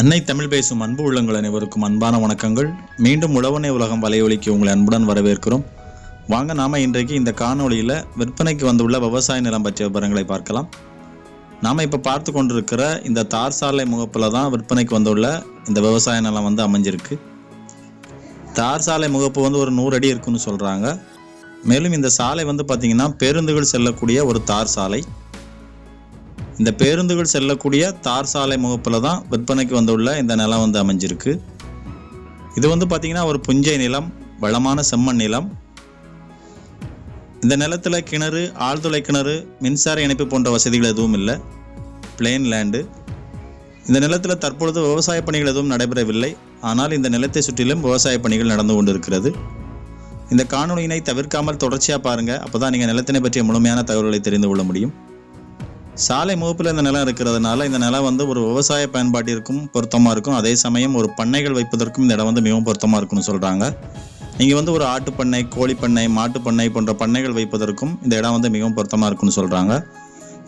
அன்னை தமிழ் பேசும் அன்பு உள்ளங்கள் அனைவருக்கும் அன்பான வணக்கங்கள். மீண்டும் உழவனை உலகம் வலையொலிக்கு உங்களை அன்புடன் வரவேற்கிறோம். வாங்க நாம இன்றைக்கு இந்த காணொளியில் விற்பனைக்கு வந்துள்ள விவசாய நிலம் பற்றிய விவரங்களை பார்க்கலாம். நாம் இப்போ பார்த்து கொண்டிருக்கிற இந்த தார் சாலை முகப்பில் தான் விற்பனைக்கு வந்துள்ள இந்த விவசாய நிலம் வந்து அமைஞ்சிருக்கு. தார் சாலை முகப்பு வந்து ஒரு நூறு அடி இருக்குன்னு சொல்கிறாங்க மேலும் இந்த சாலை வந்து பார்த்திங்கன்னா பேருந்துகள் செல்லக்கூடிய ஒரு தார் சாலை. இந்த பேருந்துகள் செல்லக்கூடிய தார் சாலை முகப்பில் தான் விற்பனைக்கு வந்துள்ள இந்த நிலம் வந்து அமைஞ்சிருக்கு. இது வந்து பார்த்திங்கன்னா ஒரு புஞ்சை நிலம் வளமான செம்மண் நிலம். இந்த நிலத்தில் கிணறு ஆழ்துளை கிணறு மின்சார இணைப்பு போன்ற வசதிகள் எதுவும் இல்லை. பிளேன் லேண்டு இந்த நிலத்தில் தற்பொழுது விவசாய பணிகள் எதுவும் நடைபெறவில்லை. ஆனால் இந்த நிலத்தை சுற்றிலும் விவசாய பணிகள் நடந்து கொண்டிருக்கிறது. இந்த காணொலியினை தவிர்க்காமல் தொடர்ச்சியாக பாருங்கள் அப்போ தான் நீங்கள் நிலத்தினை பற்றிய முழுமையான தகவல்களை தெரிந்து கொள்ள முடியும். சாலை முகப்பில் இந்த நிலம் இருக்கிறதுனால இந்த நிலம் வந்து ஒரு விவசாய பயன்பாட்டிற்கும் பொருத்தமாக இருக்கும். அதே சமயம் ஒரு பண்ணைகள் வைப்பதற்கும் இந்த இடம் வந்து மிகவும் பொருத்தமாக இருக்கும்னு சொல்கிறாங்க இங்கே வந்து ஒரு ஆட்டு பண்ணை கோழி பண்ணை மாட்டு பண்ணை போன்ற பண்ணைகள் வைப்பதற்கும் இந்த இடம் வந்து மிகவும் பொருத்தமாக இருக்கும்னு சொல்கிறாங்க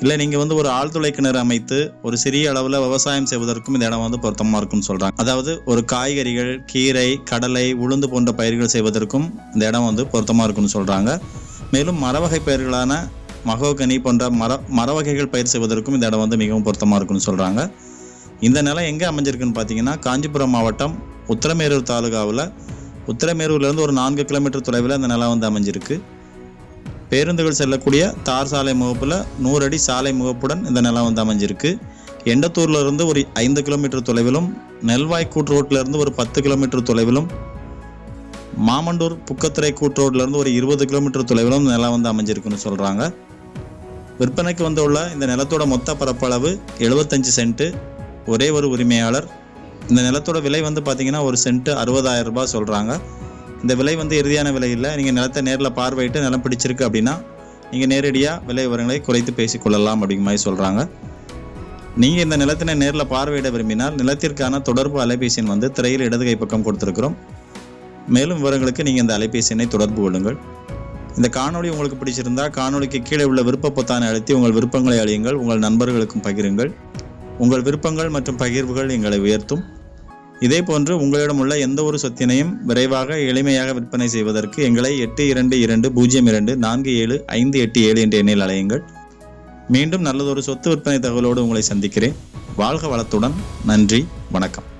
இல்லை நீங்கள் வந்து ஒரு ஆழ்துளை கிணறு அமைத்து ஒரு சிறிய அளவில் விவசாயம் செய்வதற்கும் இந்த இடம் வந்து பொருத்தமாக இருக்கும்னு சொல்கிறாங்க அதாவது ஒரு காய்கறிகள் கீரை கடலை உளுந்து போன்ற பயிர்கள் செய்வதற்கும் இந்த இடம் வந்து பொருத்தமாக இருக்கும்னு சொல்கிறாங்க மேலும் மரவகை பயிர்களான மகோகனி போன்ற மர மர வகைகள் பயிர் செய்வதற்கும் இந்த இடம் வந்து மிகவும் பொருத்தமாக இருக்கும்னு சொல்கிறாங்க இந்த நிலம் எங்கே அமைஞ்சிருக்குன்னு பார்த்தீங்கன்னா காஞ்சிபுரம் மாவட்டம் உத்தரமேரூர் தாலுகாவில். உத்தரமேரூர்லேருந்து ஒரு நான்கு கிலோமீட்டர் தொலைவில் இந்த நிலம் வந்து அமைஞ்சிருக்கு. பேருந்துகள் செல்லக்கூடிய தார் சாலை முகப்பில் நூறு அடி சாலை முகப்புடன் இந்த நிலம் வந்து அமைஞ்சிருக்கு. எண்டத்தூர்லேருந்து ஒரு ஐந்து கிலோமீட்டர் தொலைவிலும் நெல்வாய் கூட்டு ரோட்ல இருந்து ஒரு பத்து கிலோமீட்டர் தொலைவிலும் மாமண்டூர் புக்கத்துறை கூட்டு ரோட்ல ஒரு இருபது கிலோமீட்டர் தொலைவிலும் நிலம் வந்து அமைஞ்சிருக்குன்னு சொல்கிறாங்க விற்பனைக்கு வந்துள்ள இந்த நிலத்தோட மொத்த பரப்பளவு எழுபத்தஞ்சு சென்ட்டு. ஒரே ஒரு உரிமையாளர். இந்த நிலத்தோட விலை வந்து பார்த்தீங்கன்னா ஒரு சென்ட்டு அறுபதாயிரம் ரூபாய் சொல்கிறாங்க இந்த விலை வந்து இறுதியான விலை இல்லை. நீங்கள் நிலத்தை நேரில் பார்வையிட்டு நிலம் பிடிச்சிருக்கு அப்படின்னா நீங்கள் நேரடியாக விலை விவரங்களை குறைத்து பேசிக்கொள்ளலாம் அப்படிங்கிற மாதிரி சொல்கிறாங்க நீங்கள் இந்த நிலத்தினை நேரில் பார்வையிட விரும்பினால் நிலத்திற்கான தொடர்பு அலைபேசி எண் வந்து திரையில் இடது கை பக்கம் கொடுத்துருக்குறோம். மேலும் விவரங்களுக்கு நீங்கள் இந்த அலைபேசி எண்ணை தொடர்பு கொள்ளுங்கள். இந்த காணொளி உங்களுக்கு பிடிச்சிருந்தா காணொளிக்கு கீழே உள்ள விருப்ப பொத்தானை அழுத்தி உங்கள் விருப்பங்களை அழியுங்கள். உங்கள் நண்பர்களுக்கும் பகிருங்கள். உங்கள் விருப்பங்கள் மற்றும் பகிர்வுகள் எங்களை உயர்த்தும். இதே போன்று உங்களிடம் உள்ள எந்த ஒரு சொத்தினையும் விரைவாக எளிமையாக விற்பனை செய்வதற்கு எங்களை எட்டு இரண்டு இரண்டு பூஜ்ஜியம் இரண்டு நான்கு ஏழு ஐந்து எட்டு ஏழு என்ற எண்ணில் அலையுங்கள் மீண்டும் நல்லதொரு சொத்து விற்பனை தகவலோடு உங்களை சந்திக்கிறேன். வாழ்க வளத்துடன். நன்றி. வணக்கம்.